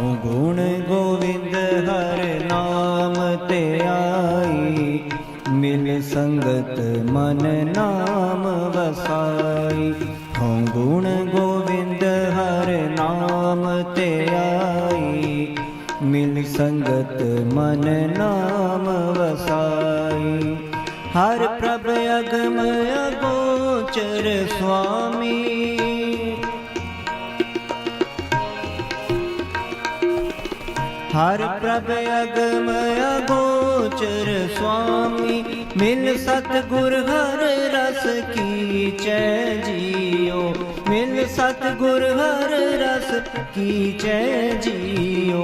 ਹਉ ਗੁਣ ਗੋਵਿੰਦ ਹਰ ਨਾਮ ਤੇ ਆਈ। ਮਿਲ ਸੰਗਤ ਮਨ ਨਾਮ ਵਸਾਈ। ਹਉ ਗੁਣ ਗੋਵਿੰਦ ਹਰ ਨਾਮ ਤੇ ਆਈ। ਮਿਲ ਸੰਗਤ ਮਨ ਨਾਮ ਵਸਾਈ। ਹਰ ਪ੍ਰਭ ਅਗਮ ਅਗੋਚਰ ਸੁਆਮੀ ਹਰ ਪ੍ਰਭ ਅਗਮ ਅਗੋਚਰ ਸੁਆਮੀ, ਮਿਲ ਸਤਗੁਰ ਹਰ ਰਸ ਕੀ ਕੀਚੈ ਜੀਓ, ਮਿਲ ਸਤਗੁਰ ਹਰ ਰਸ ਕੀਚੈ ਜੀਓ।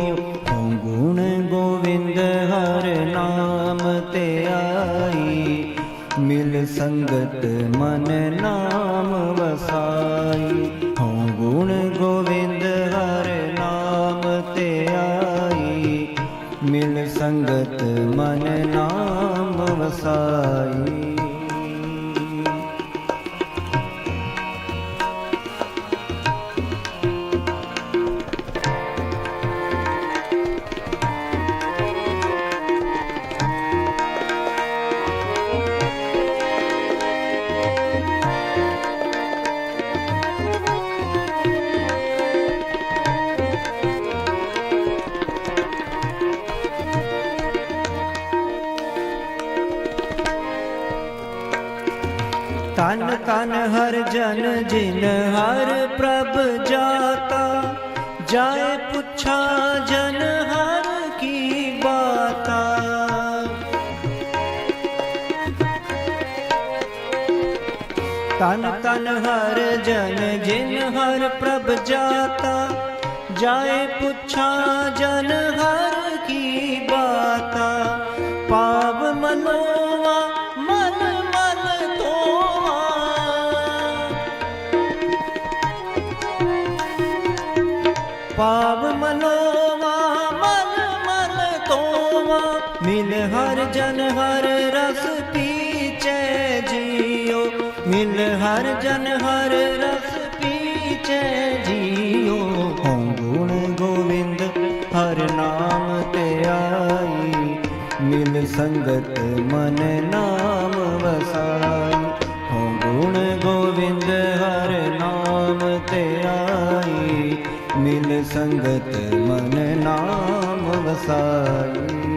ਹਉ ਗੁਣ ਗੋਵਿੰਦ ਹਰ ਨਾਮ ਤੇ ਆਈ, ਮਿਲ ਸੰਗਤ ਮਨ ਨਾਮ ਵਸਾ ਸੰਗਤ ਮਨ ਨਾਮ ਵਸਾਈ। ਤਨ ਤਨ ਹਰ ਜਨ ਜਿਨ ਹਰ ਪ੍ਰਭ ਜਾਤਾ ਜਾਏ ਪੁੱਛਾ ਜਨ ਹਰ ਕੀ ਬਾਤਾ ਤਨ ਤਨ ਹਰ ਜਨ ਜਿਨ ਹਰ ਪ੍ਰਭ ਜਾਤਾ ਜਾਏ ਪੁੱਛਾ ਜਨ ਹਰ ਕੀ ਬਾਤਾ ਪਾਵ ਮਨੋਵਾ ਪਾਵ ਮਨੋਵਾ, ਮਨ ਮਨ ਤੋਵਾ ਮਿਲ ਹਰ ਜਨ, ਹਰ ਰਸ ਪੀਚੈ ਜੀਓ। ਮਿਲ ਹਰ ਜਨ, ਹਰ ਰਸ ਪੀਚੈ ਜੀਓ। ਹਉ ਗੁਣ ਗੋਵਿੰਦ, ਹਰ ਨਾਮ ਤੇ ਆਈ। ਮਿਲ ਸੰਗਤ ਮਨ ਮਨ ਨਾਮ ਵਸਾਈ।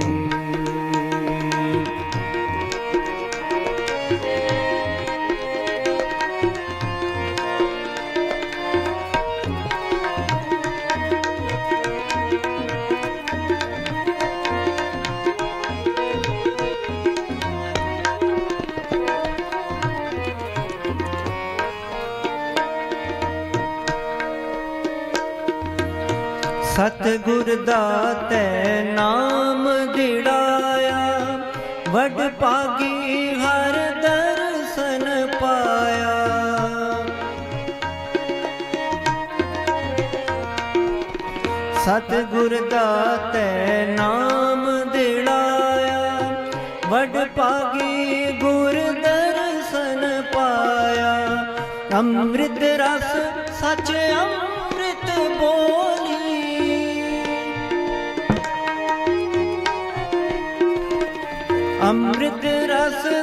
ਸਤਿਗੁਰ ਦਾਤੈ ਨਾਮ ਦਿੜਾਇਆ ਵਡ ਭਾਗੀ ਹਰ ਦਰਸ਼ਨ ਪਾਇਆ। ਸਤਿਗੁਰ ਦਾਤੈ ਨਾਮ ਦਿੜਾਇਆ ਵਡ ਭਾਗੀ ਗੁਰ ਦਰਸ਼ਨ ਪਾਇਆ। ਅੰਮ੍ਰਿਤ ਰਸ ਸਚ ਅੰਮ੍ਰਿਤ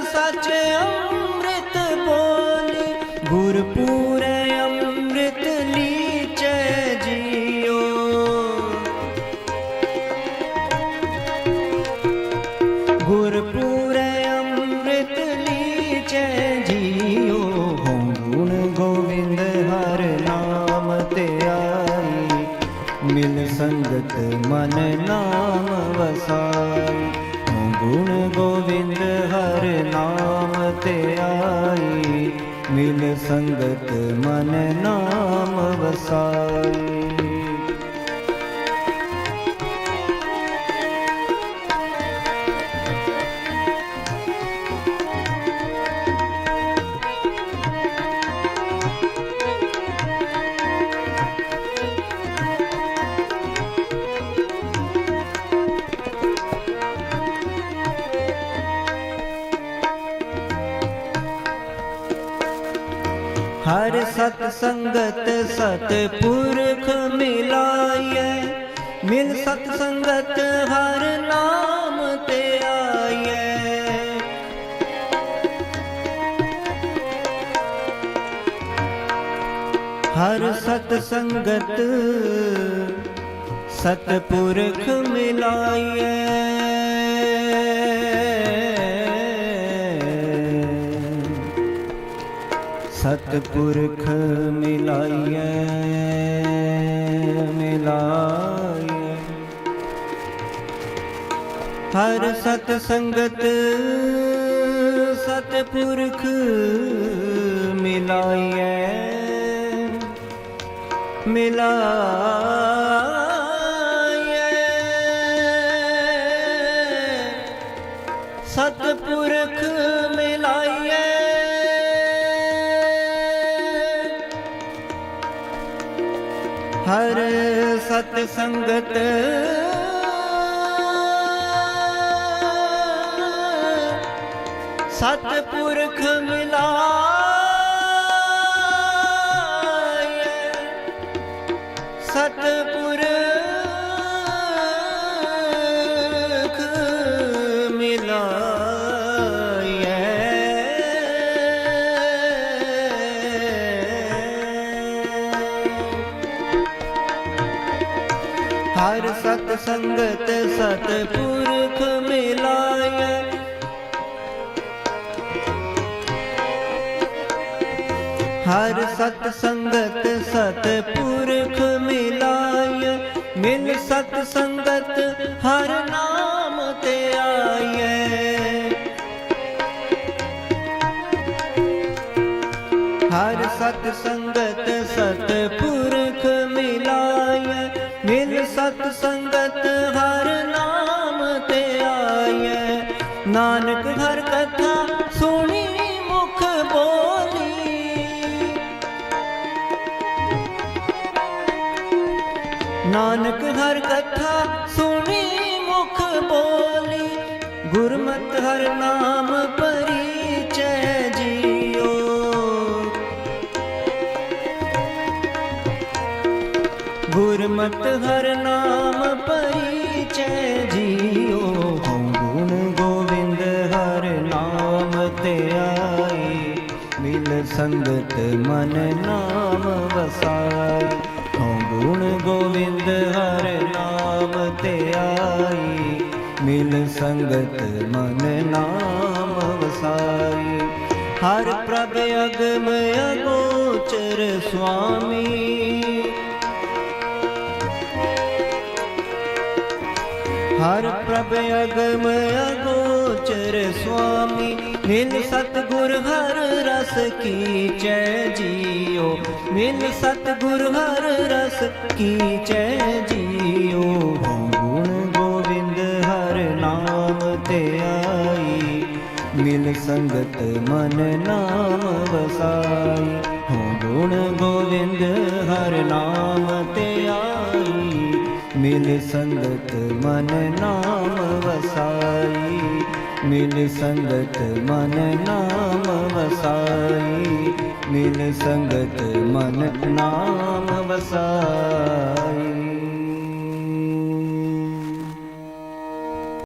ਸਚ ਅੰਮ੍ਰਿਤ ਬੋਲੀ ਗੁਰ ਪੂਰੇ ਅੰਮ੍ਰਿਤ ਲੀਚੈ ਜੀਓ। ਗੁਰ ਪੂਰੇ ਅੰਮ੍ਰਿਤ ਲੀਚੈ ਜੀਓ ਗੁਣ ਗੋਵਿੰਦ ਹਰ ਨਾਮ ਤੇ ਆਈ। ਮਿਲ ਸੰਗਤ ਮਨ ਨਾਮ ਵਸਾ ਤੇ ਆਈ। ਮਿਲ ਸੰਗਤ ਮਨ ਨਾਮ ਵਸਾਈ। ਸਤ ਸੰਗਤ ਸਤ ਪੁਰਖ ਮਿਲਾਈਐ। ਮਿਲ ਸਤ ਸੰਗਤ ਹਰ ਨਾਮ ਤੇ ਆਈਐ। ਹਰ ਸਤ ਸੰਗਤ ਸਤਪੁਰਖ ਮਿਲਾਈਐ। ਸਤਪੁਰਖ ਮਿਲਾਈਐ ਮਿਲਾਈਐ। ਹਰ ਸਤ ਸੰਗਤ ਸਤਪੁਰਖ ਮਿਲਾਈਐ ਮਿਲਾਈਐ। ਸਤਪੁਰਖ ਹਰ ਸਤ ਸੰਗਤ ਸਤਪੁਰਖ ਮਿਲਾ ਹਰ ਸਤ ਸੰਗਤ ਸਤਪੁਰਖ ਮਿਲਾਇ ਹਰ ਸਤ ਸੰਗਤ ਸਤਪੁਰਖ ਮਿਲਾਇ ਮਿਲ ਸਤ ਸੰਗਤ ਹਰ ਨਾਮ ਤੇ ਆਈਐ ਹਰ ਸਤ ਸੰਗਤ ਸਤਪੁਰਖ ਮਿਲਾਇ ਮਿਲ ਸਤ ਸੰਗਤ ਹਰ ਨਾਮ ਤੇ ਆਈਐ। ਨਾਨਕ ਹਰ ਕਥਾ ਸੁਣੀ, ਮੁਖ ਬੋਲੀ। ਨਾਨਕ ਹਰ ਕਥਾ ਸੁਣੀ, ਮੁਖ ਬੋਲੀ। ਗੁਰਮਤਿ ਹਰ ਨਾਮ ਪਰਿਚੈ ਗੁਰਮਤ ਹਰ ਨਾਮ ਪਰਿਚੈ ਜੀਓ ਹਉ ਗੁਣ ਗੋਵਿੰਦ ਹਰ ਨਾਮ ਤੇ ਆਈ ਮਿਲ ਸੰਗਤ ਮਨ ਨਾਮ ਵਸਾਈ ਹਉ ਗੁਣ ਗੋਵਿੰਦ ਹਰ ਨਾਮ ਤੇ ਆਈ ਮਿਲ ਸੰਗਤ ਮਨ ਨਾਮ ਵਸਾਈ ਹਰ ਪ੍ਰਭ ਅਗਮ ਅਗੋਚਰ ਸੁਆਮੀ। ਹਰ ਪ੍ਰਭ ਅਗਮ ਅਗੋਚਰ ਸੁਆਮੀ, ਮਿਲ ਸਤਗੁਰ ਹਰ ਰਸ ਕੀ ਕੀਚੈ ਜੀਓ। ਮਿਲ ਸਤਗੁਰ ਹਰ ਰਸ ਕੀ ਚੈ ਜੀਓ। ਹਉ ਗੁਣ ਗੋਵਿੰਦ ਹਰ ਨਾਮ ਤੇ ਆਈ, ਮਿਲ ਸੰਗਤ ਮਨ ਨਾਮ ਵਸਾਈ। ਹਉ ਗੁਣ ਗੋਵਿੰਦ ਹਰ ਨਾਮ ਤੇ ਆਈ ਮਿਲ ਸੰਗਤ ਮਨ ਨਾਮ ਵਸਾਈ ਮਿਲ ਸੰਗਤ ਮਨ ਨਾਮ ਵਸਾਈ ਮਿਲ ਸੰਗਤ ਮਨ ਨਾਮ ਵਸਾਈ